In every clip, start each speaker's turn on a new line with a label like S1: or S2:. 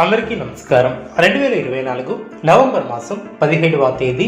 S1: అందరికీ నమస్కారం. రెండు వేల ఇరవై నాలుగు నవంబర్ మాసం పదిహేడవ తేదీ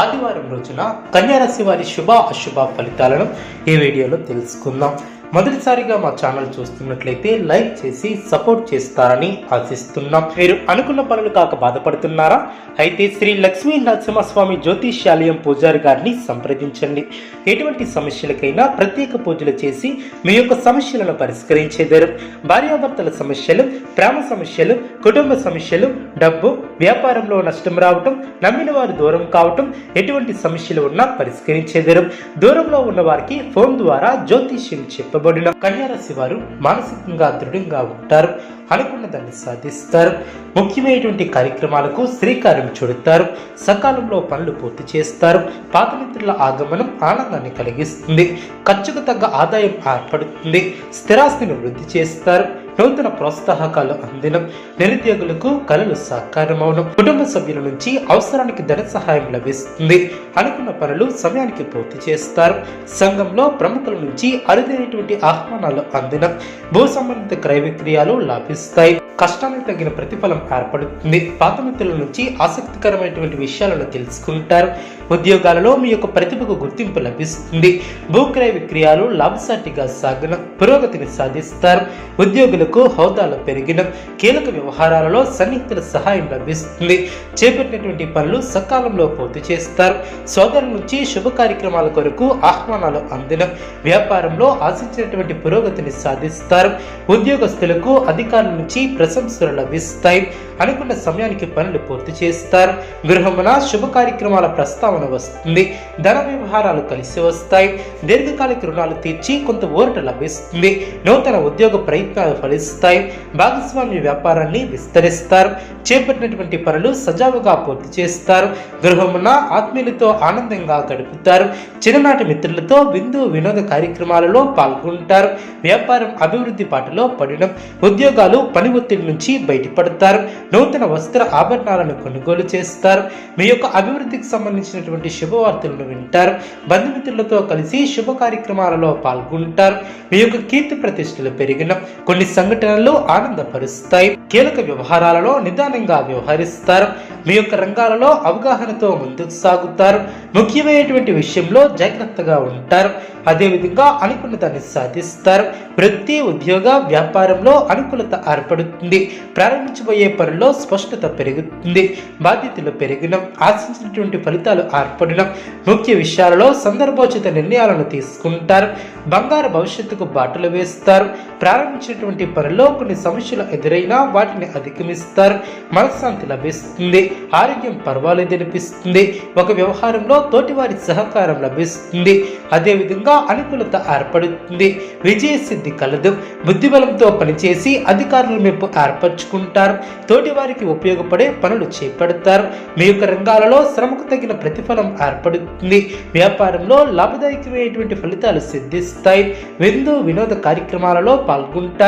S1: ఆదివారం రోజున కన్యారాశి వారి శుభ అశుభ ఫలితాలను ఈ వీడియోలో తెలుసుకుందాం. మొదటిసారిగా మా ఛానల్ చూస్తున్నట్లయితే లైక్ చేసి సపోర్ట్ చేస్తారని ఆశిస్తున్నాం. మీరు అనుకున్న పనులు కాక బాధపడుతున్నారా? అయితే శ్రీ లక్ష్మీ నరసింహస్వామి జ్యోతిష్యాలయం పూజారి గారిని సంప్రదించండి. ఎటువంటి సమస్యలకైనా ప్రత్యేక పూజలు చేసి మీ యొక్క సమస్యలను పరిష్కరించేదారు. భార్యాభర్తల సమస్యలు ప్రేమ సమస్యలు కుటుంబ సమస్యలు డబ్బు వ్యాపారంలో నష్టం రావటం నమ్మిన వారు దూరం కావటం ఎటువంటి సమస్యలు ఉన్నా పరిష్కరించేదరు. దూరంలో ఉన్న వారికి ఫోన్ ద్వారా జ్యోతిష్యం చెప్పబడిన. కన్యారాశి వారు మానసికంగా దృఢంగా ఉంటారు అనుకున్న దాన్ని సాధిస్తారు. ముఖ్యమైనటువంటి కార్యక్రమాలకు శ్రీకారం చుడతారు సకాలంలో పనులు పూర్తి చేస్తారు. పాత మిత్రుల ఆగమనం ఆనందాన్ని కలిగిస్తుంది ఖర్చుకు తగ్గ ఆదాయం ఏర్పడుతుంది స్థిరాస్తిని వృద్ధి చేస్తారు. నూతన ప్రోత్సాహకాలు అందినం. నిరుద్యోగులకు కళలు సాకారమవడం. కుటుంబ సభ్యుల నుంచి అవసరానికి ధన సహాయం లభిస్తుంది. అనుకున్న పనులు సమయానికి పూర్తి చేస్తారు. సంఘంలో ప్రముఖుల నుంచి అరుదైనటువంటి ఆహ్వానాలు అందినం. భూ సంబంధిత క్రయ విక్రయాలు లాభిస్తాయి. కష్టానికి తగిన ప్రతిఫలం ఏర్పడుతుంది. పాత మిత్రుల నుంచి ఆసక్తికరమైనటువంటి విషయాలను తెలుసుకుంటారు. ఉద్యోగాలలో మీ యొక్క ప్రతిభకు గుర్తింపు లభిస్తుంది. భూ క్రయ విక్రయాలు లాభసాటిగా సాగిన పురోగతిని సాధిస్తారు. ఉద్యోగులు ఉద్యోగులకు హోదాలు పెరిగిన. కీలక వ్యవహారాలలో సన్నిహితుల సహాయం లభిస్తుంది. చేపట్టినటువంటి పనులు సకాలంలో పూర్తి చేస్తారు. సోదరుల నుంచి శుభ కార్యక్రమాల కొరకు ఆహ్వానాలు అందిన. వ్యాపారంలో ఆశించినటువంటి పురోగతిని సాధిస్తారు. ఉద్యోగస్తులకు అధికారుల నుంచి ప్రశంసలు లభిస్తాయి. అనుకున్న సమయానికి పనులు పూర్తి చేస్తారు. గృహమున శుభ కార్యక్రమాల ప్రస్తావన వస్తుంది. ధన వ్యవహారాలు కలిసి వస్తాయి. దీర్ఘకాలిక రుణాలు తీర్చి కొంత ఊరట లభిస్తుంది. నూతన ఉద్యోగ ప్రయత్నాలు ఫలిస్తాయి. భాగస్వామ్య వ్యాపారాన్ని విస్తరిస్తారు. చేపట్టినటువంటి పనులు సజావుగా పూర్తి చేస్తారు. గృహమున ఆత్మీయులతో ఆనందంగా గడుపుతారు. చిన్ననాటి మిత్రులతో విందు వినోద కార్యక్రమాలలో పాల్గొంటారు. వ్యాపారం అభివృద్ధి పాటలో పడడం ఉద్యోగాలు పని ఒత్తిడి నుంచి బయటపడతారు. నూతన వస్త్ర ఆభరణాలను కొనుగోలు చేస్తారు. మీ యొక్క అభివృద్ధికి సంబంధించినటువంటి శుభవార్తలను వింటారు. బంధుమిత్రులతో కలిసి శుభ కార్యక్రమాలలో పాల్గొంటారు. మీ యొక్క కీర్తి ప్రతిష్టలు పెరిగిన కొన్ని సంఘటనలు ఆనందపరుస్తాయి. కీలక వ్యవహారాలలో నిదానంగా వ్యవహరిస్తారు. మీ యొక్క రంగాలలో అవగాహనతో ముందుకు సాగుతారు. ముఖ్యమైనటువంటి విషయంలో జాగ్రత్తగా ఉంటారు. అదేవిధంగా అనుకున్న దాన్ని సాధిస్తారు. వృత్తి ఉద్యోగ వ్యాపారంలో అనుకూలత ఏర్పడుతుంది. ప్రారంభించబోయే పనిలో స్పష్టత పెరుగుతుంది. బాధ్యతలు పెరిగిన. ఆశించినటువంటి ఫలితాలు ఏర్పడిన. ముఖ్య విషయాలలో సందర్భోచిత నిర్ణయాలను తీసుకుంటారు. బంగారు భవిష్యత్తుకు బాటలు వేస్తారు. ప్రారంభించిన సంబంధించినటువంటి కొన్ని సమస్యలు ఎదురైనా వాటిని అధిగమిస్తారు. మనశ్శాంతి లభిస్తుంది. ఆరోగ్యం పర్వాలేదనిపిస్తుంది ఒక వ్యవహారంలో తోటివారి సహకారం లభిస్తుంది. అదేవిధంగా అనుకూలత ఏర్పడుతుంది. విజయ సిద్ధి కలదు. బుద్ధిబలంతో పనిచేసి అధికారుల మెప్పు ఏర్పరచుకుంటారు. తోటివారికి ఉపయోగపడే పనులు చేపడతారు. మీ యొక్క రంగాలలో శ్రమకు తగిన ప్రతిఫలం ఏర్పడుతుంది. వ్యాపారంలో లాభదాయకమైనటువంటి ఫలితాలు సిద్ధిస్తాయి. విందు వినోద కార్యక్రమాలలో పాల్గొంటారు.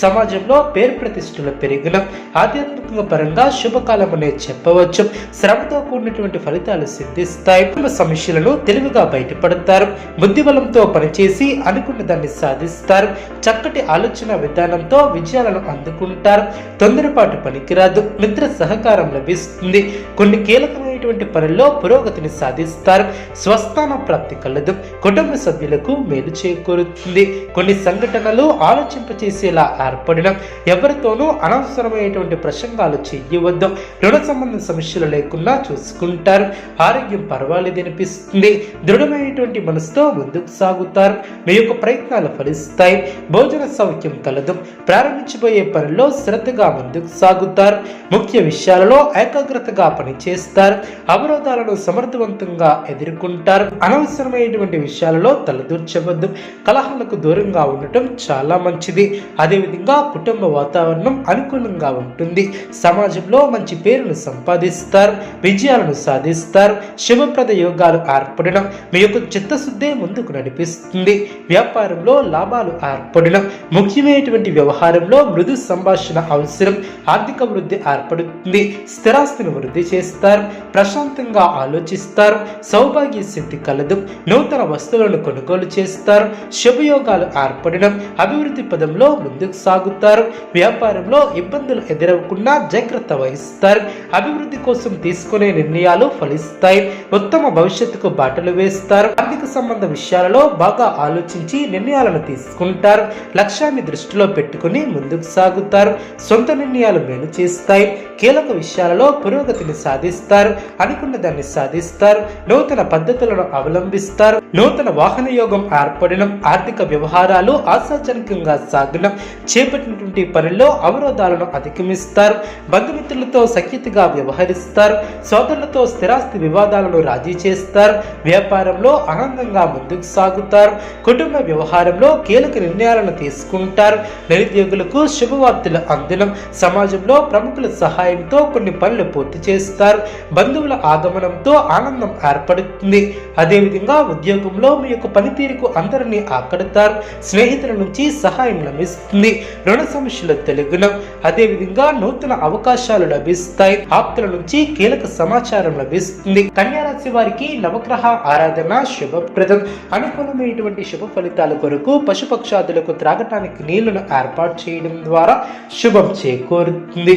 S1: సమాజంలో పేరు ప్రతిష్టలు పెరిగిన ఆధ్యాత్మిక పరంగా శుభకాలమనే చెప్పవచ్చు. శ్రమతో కూడినటువంటి ఫలితాలు సిద్ధిస్తాయి. సమస్యలను తెలివిగా బయటపడతారు. బుద్ధిబలంతో పనిచేసి అనుకున్న దాన్ని సాధిస్తారు. చక్కటి ఆలోచన విధానంతో విజయాలను అందుకుంటారు. తొందరపాటు పనికిరాదు. మిత్ర సహకారం లభిస్తుంది. కొన్ని కీలకమైనటువంటి పనుల్లో పురోగతిని సాధిస్తారు. స్వస్థాన ప్రాప్తి కలదు. కుటుంబ సభ్యులకు మేలు చేకూరుతుంది. కొన్ని సంఘటనలు ఆలోచింపచేసేలా ఏర్పడిన ఎవరితోనూ అనవసరమైనటువంటి ప్రసంగాలు చెయ్యవద్దు రుణ సంబంధ సమస్యలు లేకుండా చూసుకుంటారు. ఆరోగ్యం పర్వాలేదు అనిపిస్తుంది. దృఢమైనటువంటి మనసుతో ముందుకు సాగుతారు. మీ యొక్క ప్రయత్నాలు ఫలిస్తాయి. భోజన సౌఖ్యం కలదు. ప్రారంభించబోయే పనిలో శ్రద్ధగా ముందుకు సాగుతారు. ముఖ్య విషయాలలో ఏకాగ్రతగా పనిచేస్తారు. అవరోధాలను సమర్థవంతంగా ఎదుర్కొంటారు. అనవసరమైనటువంటి విషయాలలో తలదూర్చవద్దు. కలహాలకు దూరంగా ఉండటం చాలా మంచిది. అదేవిధంగా కుటుంబ వాతావరణం అనుకూలంగా ఉంటుంది. సమాజంలో మంచి పేరును సంపాదిస్తారు. విజయాలను సాధిస్తారు. శుభప్రద యోగాలు ఏర్పడడం మీ యొక్క చిత్తశుద్ధే ముందుకు నడిపిస్తుంది. వ్యాపారంలో లాభాలు ఏర్పడడం ముఖ్యమైనటువంటి వ్యవహారంలో మృదు సంభాషణ అవసరం ఆర్థిక వృద్ధి ఏర్పడుతుంది. స్థిరాస్తిని వృద్ధి చేస్తారు. ప్రశాంతంగా ఆలోచిస్తారు సౌభాగ్య స్థితి కలదు నూతన వస్తువులను కొనుగోలు చేస్తారు శుభయోగాలు ఏర్పడడం అభివృద్ధి పదంలో ముందుకు సాగుతారు వ్యాపారంలో ఇబ్బందులు ఎదురవకుండా జాగ్రత్త వహిస్తారు అభివృద్ధి కోసం తీసుకునే నిర్ణయాలు ఫలిస్తాయి ఉత్తమ భవిష్యత్తుకు బాటలు వేస్తారు ఆర్థిక సంబంధ విషయాలలో బాగా ఆలోచించి నిర్ణయాలను తీసుకుంటారు లక్ష్యాన్ని దృష్టిలో పెట్టుకుని ముందుకు సాగుతారు సొంత నిర్ణయాలు మేలు చేస్తాయి కీలక విషయాలలో పురోగతిని సాధిస్తారు అనుకున్న దాన్ని సాధిస్తారు. నూతన పద్ధతులను అవలంబిస్తారు. నూతన వాహన యోగం ఏర్పడడం ఆర్థిక వ్యవహారాలు ఆశాజనకంగా సాగడం చేపట్టినటువంటి పనుల్లో అవరోధాలను అధిగమిస్తారు. బంధుమిత్రులతో సఖ్యతగా వ్యవహరిస్తారు. సోదరులతో స్థిరాస్తి వివాదాలను రాజీ చేస్తారు. వ్యాపారంలో ఆనందంగా ముందుకు సాగుతారు. కుటుంబ వ్యవహారంలో కీలక నిర్ణయాలను తీసుకుంటారు. నిరుద్యోగులకు శుభవార్తలు అందడం సమాజంలో ప్రముఖుల సహాయంతో కొన్ని పనులు పూర్తి చేస్తారు. బంధు బంధువుల ఆగమనంతో ఆనందం ఏర్పడుతుంది. అదేవిధంగా ఉద్యోగంలో మీ యొక్క పనితీరుకు అందరినీ ఆకడతారు. స్నేహితుల నుంచి సహాయం లభిస్తుంది. రుణ సమస్యల తెలుగునం. అదేవిధంగా నూతన అవకాశాలు లభిస్తాయి. ఆప్తుల నుంచి కీలక సమాచారం లభిస్తుంది. కన్యారాశి వారికి నవగ్రహ ఆరాధన శుభప్రదం. అనుకూలమైనటువంటి శుభ ఫలితాల కొరకు పశుపక్షాదులకు త్రాగటానికి నీళ్ళను ఏర్పాటు చేయడం ద్వారా శుభం చేకూరుతుంది.